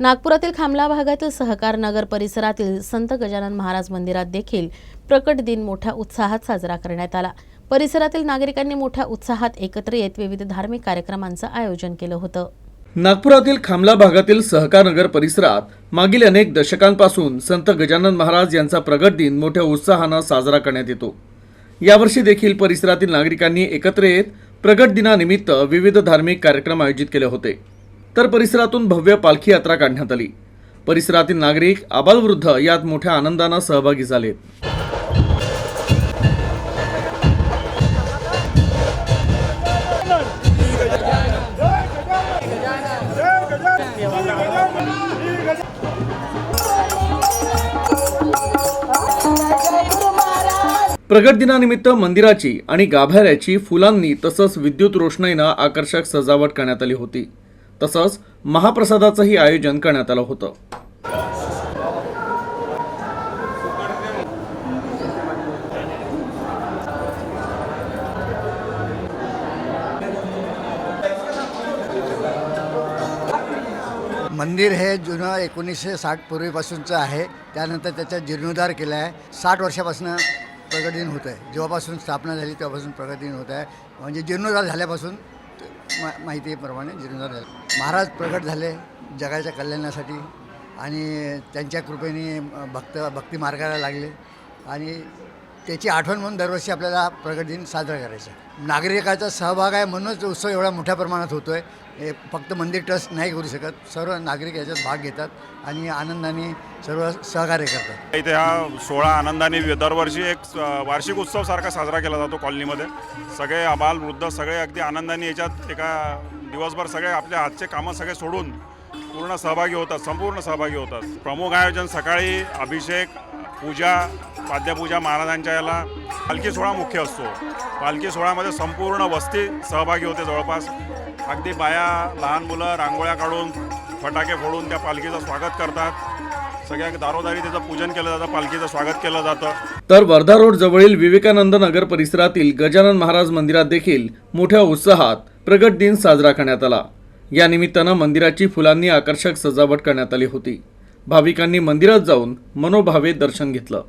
नागपुरातील खामला भागातील सहकार नगर परिसरातील संत गजानन महाराज मंदिरात देखील प्रकट दिन मोठ्या उत्साहात साजरा करण्यात आला. परिसरातील नागरिकांनी मोठ्या उत्साहात एकत्र येत विविध धार्मिक कार्यक्रमांचं आयोजन केलं होतं. नागपुरातील खामला भागातील सहकार नगर परिसरात मागील अनेक दशकांपासून संत गजानन महाराज यांचा प्रगट दिन मोठ्या उत्साहानं साजरा करण्यात येतो. यावर्षी देखील परिसरातील नागरिकांनी एकत्र येत प्रगट दिनानिमित्त विविध धार्मिक कार्यक्रम आयोजित केले होते. तर परिसरातून भव्य पालखी यात्रा काढण्यात आली. परिसरातील नागरिक आबालवृद्ध यात मोठ्या आनंदानं सहभागी झाले. प्रगट दिनानिमित्त मंदिराची आणि गाभाऱ्याची फुलांनी तसंच विद्युत रोषणाईनं आकर्षक सजावट करण्यात आली होती. तसंच महाप्रसादाचंही आयोजन करण्यात आलं होतं. मंदिर हे जुनं एकोणीसशे साठ पूर्वीपासूनचं आहे. त्यानंतर त्याचा जीर्णोद्धार केला आहे साठ वर्षापासून प्रगतीन होत आहे जेव्हापासून स्थापना झाली तेव्हापासून प्रगतीन होत आहे म्हणजे जीर्णोद्धार झाल्यापासून मा माहितीप्रमाणे जीर्णोद्धार झाले महाराज प्रगट झाले जगाच्या कल्याणासाठी आणि त्यांच्या कृपेने भक्त भक्ती मार्गाला लागले. आणि त्याची आठवण म्हणून दरवर्षी आपल्याला प्रगट दिन साजरा करायचा. आहे. नागरिकाचा सहभाग आहे म्हणूनच उत्सव एवढा मोठ्या प्रमाणात होतो आहे हे फक्त मंदिर ट्रस्ट नाही करू शकत सर्व नागरिक याच्यात भाग घेतात आणि आनंदाने सर्व सहकार्य करतात. इथे हा सोहळा आनंदाने दरवर्षी एक स- वार्षिक उत्सव सारखा साजरा केला जातो कॉलनीमध्ये. सगळे आबाल वृद्ध सगळे अगदी आनंदाने याच्यात एका दिवसभर सगळे आपल्या हातचे कामं सगळे सोडून पूर्ण सहभागी होतात संपूर्ण सहभागी होतात. प्रमुख आयोजन सकाळी अभिषेक पूजा पाद्यपूजा महाराजांच्या याला. पालखी सोहळा मुख्य असतो. पालखी सोहळ्यामध्ये संपूर्ण वस्ती सहभागी होते जवळपास. अगदी बाया लहान मुलं रांगोळ्या काढून फटाके फोडून त्या पालखीचं स्वागत करतात. सगळ्या दारोदारी त्याचं पूजन केलं जातं पालखीचं स्वागत केलं जातं. तर वर्धा रोड जवळील विवेकानंद नगर परिसरातील गजानन महाराज मंदिरात देखील मोठ्या उत्साहात प्रगट दिन साजरा करण्यात आला. या निमित्तानं मंदिराची फुलांनी आकर्षक सजावट करण्यात आली होती. भाविकांनी मंदिरात जाऊन मनोभावे दर्शन घेतलं.